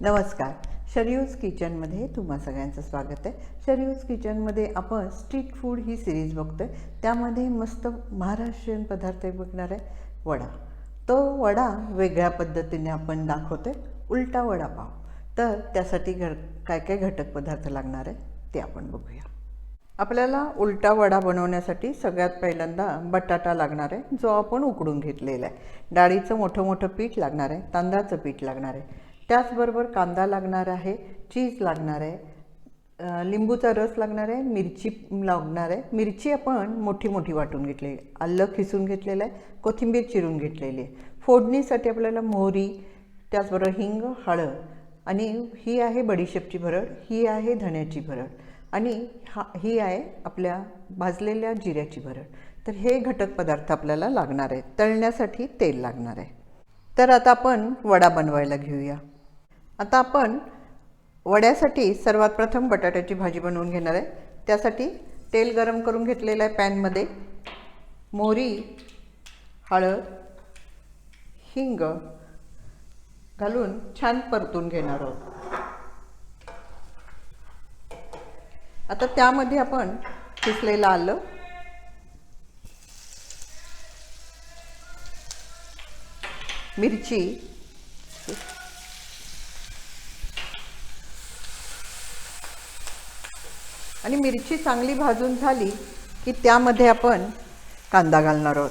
नमस्कार. शरीयूज किचनमध्ये तुम्हा सगळ्यांचं स्वागत आहे. शरीयूज किचनमध्ये आपण स्ट्रीट फूड ही सिरीज बघतो आहे त्यामध्ये मस्त महाराष्ट्रीयन पदार्थ बघणार आहे. वडा. तो वडा वेगळ्या पद्धतीने आपण दाखवतोय. उलटा वडापाव तर त्यासाठी घ काय काय घटक पदार्थ लागणार आहे ते आपण बघूया. आपल्याला उलटा वडा बनवण्यासाठी सगळ्यात पहिल्यांदा बटाटा लागणार आहे जो आपण उकडून घेतलेला आहे. डाळीचं मोठं मोठं पीठ लागणार आहे तांदळाचं पीठ लागणार आहे. त्याचबरोबर कांदा लागणार आहे चीज लागणार आहे लिंबूचा रस लागणार आहे मिरची लागणार आहे. मिरची आपण मोठी मोठी वाटून घेतलेली आहे. आलं खिसून घेतलेलं आहे कोथिंबीर चिरून घेतलेली आहे. फोडणीसाठी आपल्याला मोहरी त्याचबरोबर हिंग हळद आणि ही आहे बडीशेपची भरड ही आहे धण्याची भरड आणि हा ही आहे आपल्या भाजलेल्या जिऱ्याची भरड. तर हे घटक पदार्थ आपल्याला लागणार आहे तळण्यासाठी तेल लागणार आहे. तर आता आपण वडा बनवायला घेऊया. आता आपण वड्यासाठी सर्वात प्रथम बटाट्याची भाजी बनवून घेणार आहे. त्यासाठी तेल गरम करून घेतलेलं आहे पॅनमध्ये. मोहरी हळद हिंग घालून छान परतून घेणार आहोत. आता त्यामध्ये आपण किसलेलं आलं. मिरची. आणि मिरची चांगली भाजून झाली की त्यामध्ये आपण कांदा घालणार आहोत.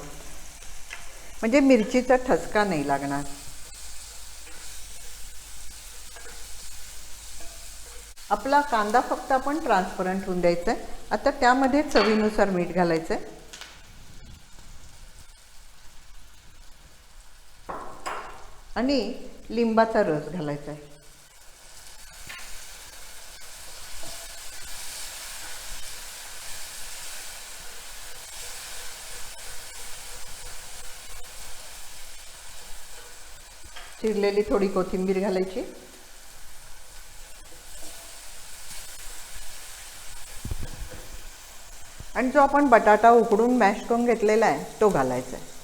म्हणजे मिरचीचा ठसका नाही लागणार. आपला कांदा फक्त आपण ट्रान्सपरंट होऊन द्यायचा आहे आता त्यामध्ये चवीनुसार मीठ घालायचं आहे आणि लिंबाचा रस घालायचा आहे चिरलेली थोडी कोथिंबीर घालायची. आणि जो आपण बटाटा उकडून मॅश करून घेतलेला आहे तो घालायचा आहे.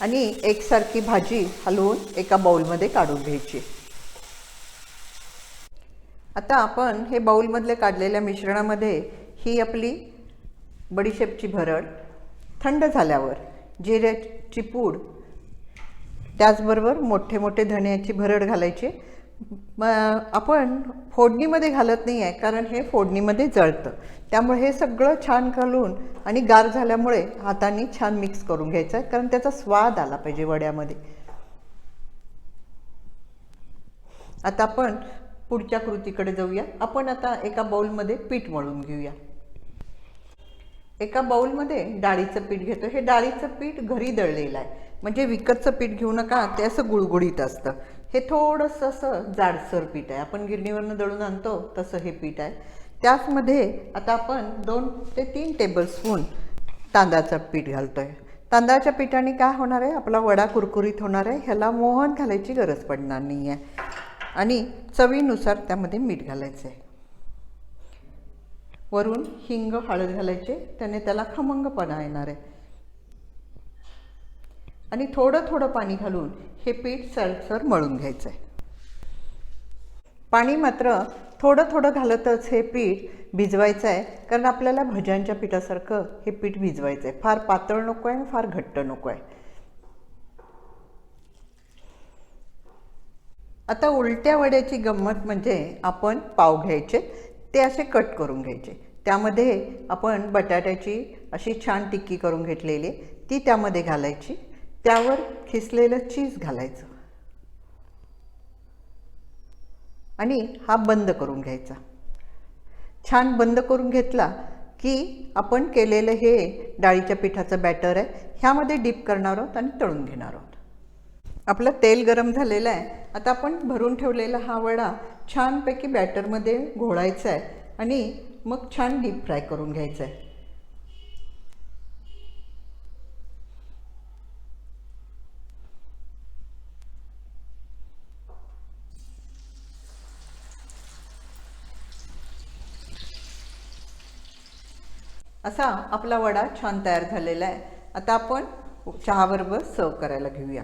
आणि एकसारखी भाजी हलवून एका बाउलमध्ये काढून घ्यायची. आता आपण हे बाउलमधले काढलेल्या मिश्रणामध्ये ही आपली बडीशेपची भरड थंड झाल्यावर जिऱ्याची पूड त्याचबरोबर मोठे मोठे धण्याची भरड घालायची. म आपण फोडणीमध्ये घालत नाही आहे कारण हे फोडणीमध्ये जळतं. त्यामुळे हे सगळं छान घालून आणि गार झाल्यामुळे हाताने छान मिक्स करून घ्यायचं आहे कारण त्याचा स्वाद आला पाहिजे वड्यामध्ये. आता आपण पुढच्या कृतीकडे जाऊया. आपण आता एका बाउलमध्ये पीठ मळून घेऊया. एका बाउलमध्ये डाळीचं पीठ घेतो. हे डाळीचं पीठ घरी दळलेलं आहे. म्हणजे विकतचं पीठ घेऊ नका ते असं गुळगुळीत असतं. हे थोडंसं असं जाडसर पीठ आहे. आपण गिरणीवरनं दळून आणतो तसं हे पीठ आहे. त्याचमध्ये आता आपण दोन ते तीन टेबलस्पून तांदळाचं पीठ घालतो आहे तांदळाच्या पिठाने काय होणार आहे? आपला वडा कुरकुरीत होणार आहे. ह्याला मोहन घालायची गरज पडणार नाही आहे आणि चवीनुसार त्यामध्ये मीठ घालायचं आहे वरून हिंग हळद घालायचे. त्याने त्याला खमंगपणा येणार आहे. आणि थोडं थोडं पाणी घालून हे पीठ सळसर मळून घ्यायचं आहे पाणी मात्र थोडं थोडं घालतच हे पीठ भिजवायचं आहे कारण आपल्याला भज्यांच्या पिठासारखं हे पीठ भिजवायचं आहे फार पातळ नको आहे फार घट्ट नको आहे आता उलट्या वड्याची गंमत म्हणजे आपण पाव घ्यायचे ते असे कट करून घ्यायचे. त्यामध्ये आपण बटाट्याची अशी छान टिक्की करून घेतलेली ती त्यामध्ये घालायची. त्यावर खिसलेलं चीज घालायचं. आणि हा बंद करून घ्यायचा. छान बंद करून घेतला की आपण केलेलं हे डाळीच्या पिठाचं बॅटर आहे ह्यामध्ये डीप करणार आहोत आणि तळून घेणार आहोत. आपलं तेल गरम झालेलं आहे. आता आपण भरून ठेवलेला हा वडा छानपैकी बॅटरमध्ये घोळायचा आहे आणि मग छान डीप फ्राय करून घ्यायचा आहे. असा आपला वडा छान तयार झालेला आहे. आता आपण चहाबरोबर सर्व करायला घेऊया.